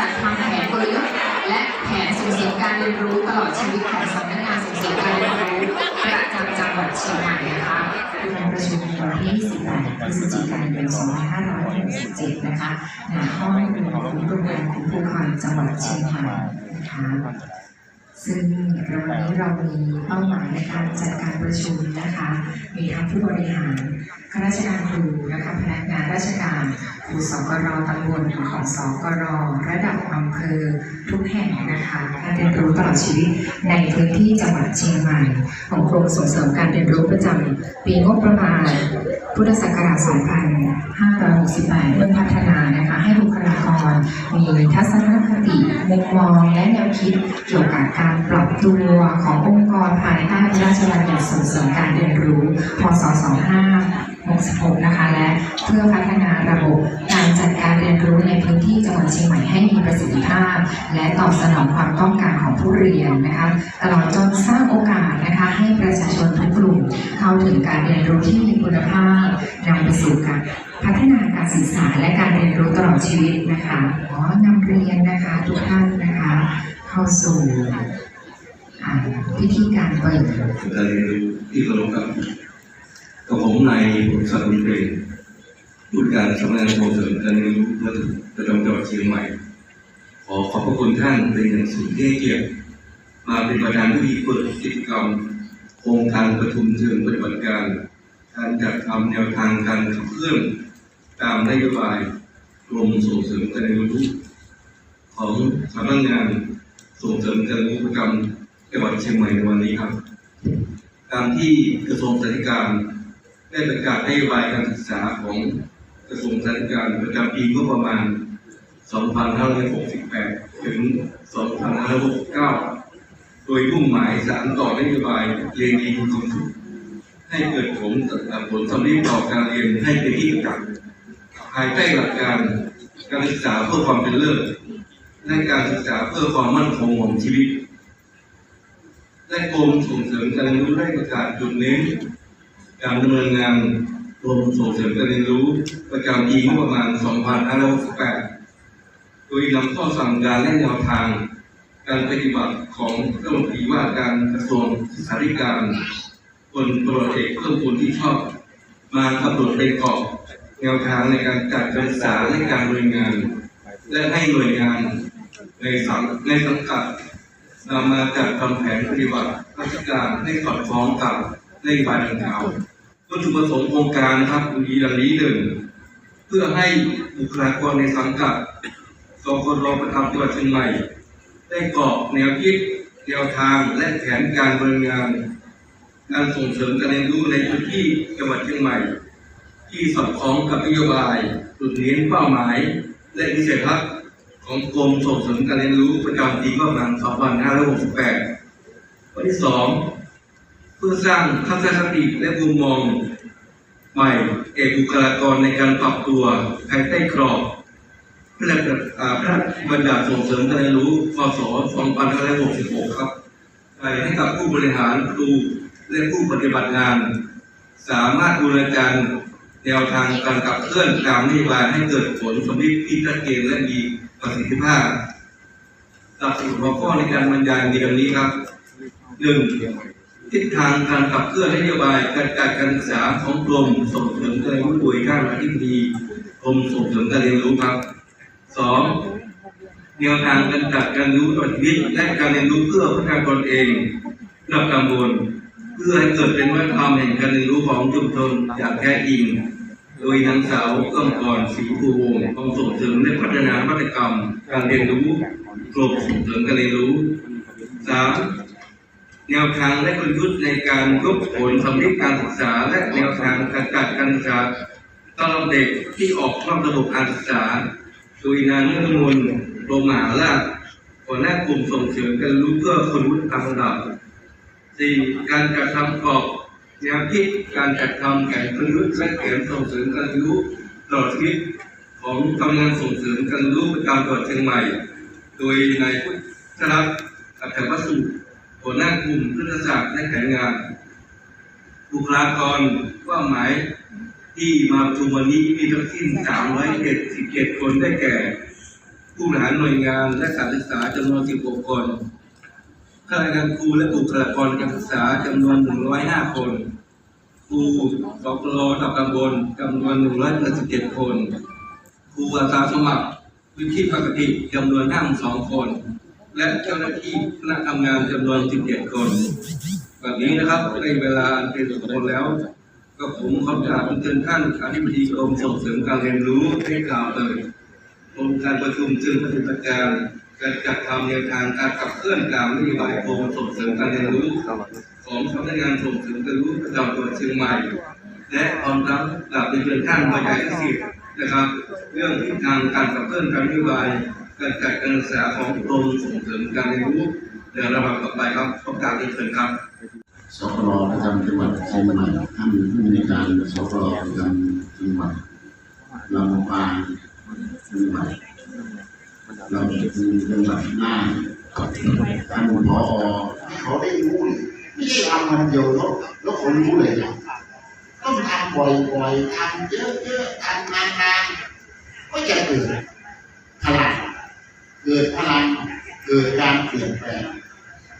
การทำแผนกลยุทธ์และแผนส่งเสริมการเรียนรู้ตลอดชีวิตของสำนักงานส่งเสริมการเรียนรู้ประจำจังหวัดเชียงใหม่นะคะในการประชุมในวันที่28พฤศจิกายน2567นะคะณห้องเรียนโรงเรียนคุ้มภูคานจังหวัดเชียงใหม่นะคะซึ่งเรานี้เรามีเป้าหมายในการจัดการประชุมนะคะ มีทั้งผู้บริหารข้าราชการครูนะคะพนักงานราชการ ครูสกรตำบลของสกรระดับอำเภอทุกแห่งนะคะการเรียนรู้ตลอดชีวิตในพื้นที่จังหวัดเชียงใหม่ ของกรมส่งเสริมการเรียนรู้ประจำปีงบประมาณ พุทธศักราช 2568เพื่อพัฒนานะคะให้บุคลากร มีทัศนคติมุมมองและแนวคิดเกี่ยวกับการปรับตัวขององค์กรภายใต้พระราชบัญญัติส่งเสริมการเรียนรู้ พศ 25 66 นะคะ และเพื่อพัฒนาระบบการจัดการเรียนรู้ในพื้นที่จังหวัดเชียงใหม่ให้มีประสิทธิภาพ และตอบสนองความต้องการของผู้เรียนนะคะ ตลอดจนสร้างโอกาสนะคะให้ประชาชนทุกกลุ่ม เข้าถึงการเรียนรู้ที่มีคุณภาพนำไปสู่การพัฒนาการศึกษาและการเรียนรู้ตลอดชีวิตนะคะขอนำเรียนนะคะทุกท่านนะคะ เข้าสู่พิธีการเปิด การเรียนรู้ที่เคารพครับ กับผมนายบุญศักดิ์บุญเปรมผู้การสำนักงานส่งเสริมการเรียนรู้ประจำจังหวัดเชียงใหม่ ขอขอบพระคุณท่านเป็นอย่างสูงที่ให้เกียรติมาเป็นประธานพิธีเปิดกิจกรรม โครงการประชุมเชิงปฏิบัติการ การจัดทำแนวทางการขับเคลื่อนตามนโยบายกรมส่งเสริมการเรียนรู้ของสำนักงานส่งเสริมการเรียนรู้ประจำจังหวัดเชียงใหม่ในวันนี้ครับ ตามที่กระทรวงสาธารณการ ได้ประกาศนโยบายการศึกษาของกระทรวงสาธารณการประจำปีงบประมาณ 2568 ถึง 2569 โดยมุ่งหมายสานต่อนโยบายเรียนดีมีความสุขให้เกิดผลผลสำเร็จต่อการเรียนให้เป็นที่ประจักษ์ภายใต้หลักการการศึกษาเพื่อความเป็นเลิศและการศึกษาเพื่อความมั่นคงของชีวิต และกรมส่งเสริมการเรียนรู้ได้ประกาศจุดเน้น การดำเนินงานกรมส่งเสริมการเรียนรู้ประจำปีงบประมาณ 2568 โดยนำข้อสั่งการและแนวทาง การปฏิบัติของรัฐมนตรีว่าการกระทรวงศึกษาธิการคนตรวจเอกเพิ่มพูนที่ชอบ มากำหนดเป็นกรอบแนวทางในการจัดการศึกษาและการดำเนินงาน และให้หน่วยงานในสังในสังกัดนำมาจัดทำแผนปฏิบัติราชการให้สอดคล้องกับนโยบายดังกล่าว วัตถุประสงค์โครงการนะครับมีดังนี้หนึ่งเพื่อให้บุคลากรในสังกัดสกรประจำจังหวัดเชียงใหม่ ได้กรอบแนวคิดแนวทางและแผนการดำเนิงานการส่งเสริมการเรียนรู้ในพื้นที่จังหวัดเชียงใหม่ ที่สอดคล้องกับนโยบายจุดเน้นเป้าหมาย และวิสัยทัศน์ของกรมส่งเสริมการเรียนรู้ประจำปีงบประมาณ2568ข้อที่สอง เพื่อสร้างทัศนคติและมุมมองใหม่แก่บุคลากรในการปรับตัวภายใต้กรอบพระราชอ่าพระราชบัญญัติส่งเสริมการเรียนรู้พศ2566 ครับใส่ให้กับผู้บริหารครูและผู้ปฏิบัติงาน สามารถบูรณาการแนวทางการขับเคลื่อนตามนโยบายให้เกิดผลสำลิดที่ชัดเจนและมีประสิทธิภาพหลักสูตรหัวข้อในการบรรยายมีดังนี้ครับหนึ่ง ทิศทางการขับเคลื่อนนโยบายการจัดการศึกษาของกรมส่งเสริมการเรียนรู้โดยท่านอธิบดีกรมส่งเสริมการเรียนรู้ครับสองแนวทางการจัดการเรียนรู้ตลอดชีวิตและการเรียนรู้เพื่อพัฒนาตนเองระดับตำบลเพื่อให้เกิดเป็นวัฒนธรรมแห่งการเรียนรู้ของชุมชนอย่างแท้จริง โดยนางสาวเอื้อมกรศรีภูวงศ์กองส่งเสริมและพัฒนาวัฒกรรม การเรียนรู้กรมส่งเสริมการเรียนรู้สาม แนวทางและกลยุทธ์ในการยกผลสำเร็จการศึกษา และแนวทางการจัดการศึกษาตลอดเด็กที่ออกนอกระบบการศึกษาโดยนางนุมนโรมหาราชหัวหน้ากลุ่มส่งเสริมการรู้เพื่อคนวุฒิตามระดับสี่การจัดทำกรอบแนวคิดการจัดทำแผนประยุทธ์และแผนส่งเสริมการรู้ตลอดชีวิตของกำลังส่งเสริมการรู้ประจำจังหวัดเชียงใหม่ โดยนายพุทธรัตน์อัครวสุ หัวหน้ากลุ่มพุทธศาสตร์และแผนงาน บุคลากรเป้าหมายที่มาประชุมวันนี้มีทั้งสิ้น 377 คนได้แก่ ผู้บริหารหน่วยงานและสถานศึกษาจำนวน 16 คนข้าราชการครูและบุคลากรการศึกษาจำนวน 105 คน ครูสกลระดับตำบลจำนวน 187 คน ครูอาสาสมัครวิธีปกติจำนวน 52 คน และเจ้าหน้าที่คณะทำงานจำนวน 17 คน แบบนี้นะครับในเวลาอันเป็นสมควรแล้ว ก็ผมขอกราบเชิญท่านอธิบดีกรมส่งเสริมการเรียนรู้ได้กล่าวเลยผลการประชุมจึงปฏิบัติการการจัดทำแนวทางการขับเคลื่อนตามนโยบายกรมส่งเสริมการเรียนรู้ของสำนักงานส่งเสริมการเรียนรู้ประจำจังหวัดเชียงใหม่ และพร้อมรับกราบเรียนท่านบรรยายสิทธิ์นะครับ เรื่องทิศทางการขับเคลื่อนการนโยบาย การจัดการศึกษาของกรมส่งเสริมการเรียนรู้เดี๋ยวเรามาต่อไปครับขอกาบเรียนเชิญครับสกรประจำจังหวัดเชียงใหม่ท่านผู้มีการสกรประจำจังหวัดลำปางจังหวัดลำพูนจังหวัดน่านท่านผอเขาได้รู้เลยไม่ใช่ทำมันเดียวแล้วแล้วคนรู้เลยนะต้องทำบ่อยๆทำเยอะๆทำนานๆก็จะเกิด กิดพลังเกิดการเปลี่ยนแปลง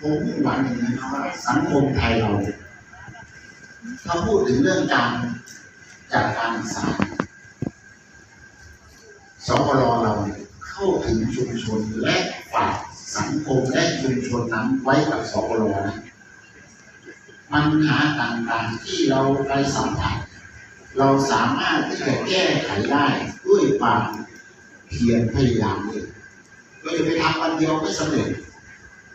ผมหวังอย่างนี้ว่าสังคมไทยเราเราพูดถึงเรื่องการจัดการศึกษาสปรเราเข้าถึงชุมชนและฝากสังคมและชุมชนนั้นไว้กับสปรนะปัญหาต่างๆที่เราไปสัมผัสเราสามารถที่จะแก้ไขได้ด้วยความเพียรพยายามเลย เราจะไปทำวันเดียวไม่สำเร็จ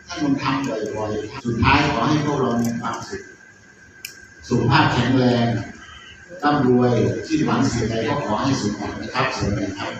ถ้ามันทำบ่อยๆสุดท้ายขอให้พวกเรามีความสุขสุขภาพแข็งแรงร่ำรวยที่หวังสิ่งใดก็ขอให้สมหวังนะครับสวัสดีครับ